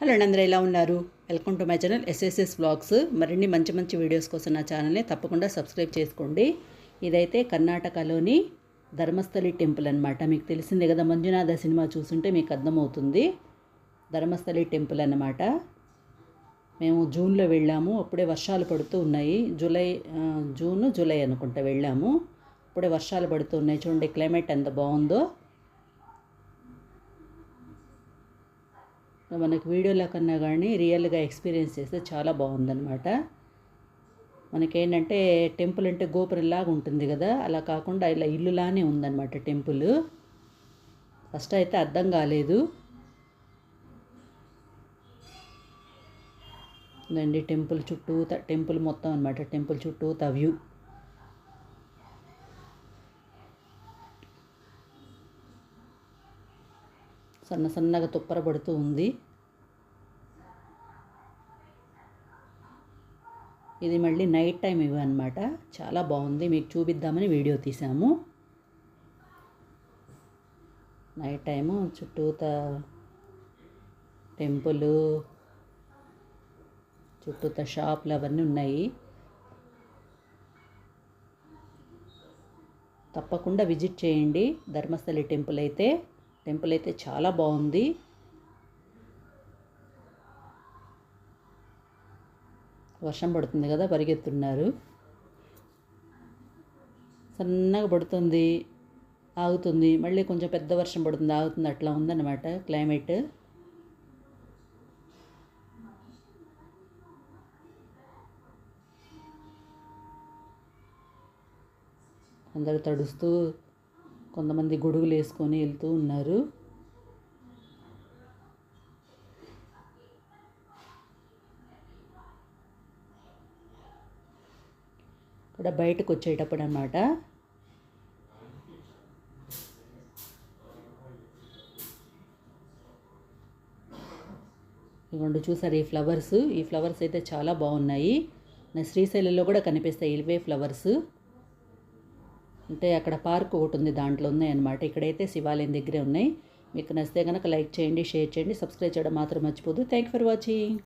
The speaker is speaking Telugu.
హలో అండి అందరూ ఎలా ఉన్నారు? Welcome to my channel SSS blogs మరిన్ని మంచి మంచి వీడియోస్ కోసం నా ఛానల్ని తప్పకుండా సబ్స్క్రైబ్ చేసుకోండి. ఇదైతే కర్ణాటకలోని ధర్మస్థలి టెంపుల్ అనమాట మీకు తెలిసిందే కదా మంజునాథ సినిమా చూస్తుంటే మీకు అర్థమవుతుంది. ధర్మస్థలి టెంపుల్ అన్నమాట. మేము జూన్లో వెళ్ళాము. అప్పుడే వర్షాలు పడుతూ ఉన్నాయి. జూలై జూన్ జూలై అనుకుంటా వెళ్ళాము. అప్పుడే వర్షాలు పడుతూ ఉన్నాయి. చూడండి క్లైమేట్ ఎంత బాగుందో. మనకి వీడియోలో కన్నా కానీ రియల్గా ఎక్స్పీరియన్స్ చేస్తే చాలా బాగుందనమాట మనకేంటంటే టెంపుల్ అంటే గోపురంలాగా ఉంటుంది కదా అలా కాకుండా ఇలా ఇల్లులానే ఉందన్నమాట టెంపుల్. ఫస్ట్ అయితే అర్థం కాలేదు. దండి టెంపుల్ చుట్టూ టెంపుల్ మొత్తం అనమాట టెంపుల్ చుట్టూ వ్యూ. సన్న సన్నగా తుప్పర పడుతూ ఉంది. ఇది మళ్ళీ నైట్ టైం ఇవి అనమాట చాలా బాగుంది. మీకు చూపిద్దామని వీడియో తీసాము. నైట్ టైము చుట్టూత టెంపుల్ చుట్టూత షాపులు అవన్నీ ఉన్నాయి. తప్పకుండా విజిట్ చేయండి. ధర్మస్థలి టెంపుల్ అయితే టెంపుల్ అయితే చాలా బాగుంది. వర్షం పడుతుంది కదా పరిగెత్తున్నారు సన్నగా పడుతుంది ఆగుతుంది. మళ్ళీ కొంచెం పెద్ద వర్షం పడుతుంది ఆగుతుంది. అట్లా ఉందన్నమాట క్లైమేట్. అందరూ తడుస్తూ కొంతమంది గొడుగులు వేసుకొని వెళ్తూ ఉన్నారు. ఇక్కడ బయటకు వచ్చేటప్పుడు అన్నమాట. ఇవ్వండి చూసారు ఈ ఫ్లవర్స్. ఈ ఫ్లవర్స్ అయితే చాలా బాగున్నాయి. నా శ్రీశైలంలో కూడా కనిపిస్తాయి ఇవే ఫ్లవర్స్. అంటే అక్కడ పార్క్ ఒకటి ఉంది దాంట్లో ఉన్నాయి అనమాట ఇక్కడైతే శివాలయం దగ్గరే ఉన్నాయి. మీకు నచ్చితే కనుక లైక్ చేయండి షేర్ చేయండి సబ్స్క్రైబ్ చేయడం మాత్రం మర్చిపోదు థ్యాంక్ ఫర్ వాచింగ్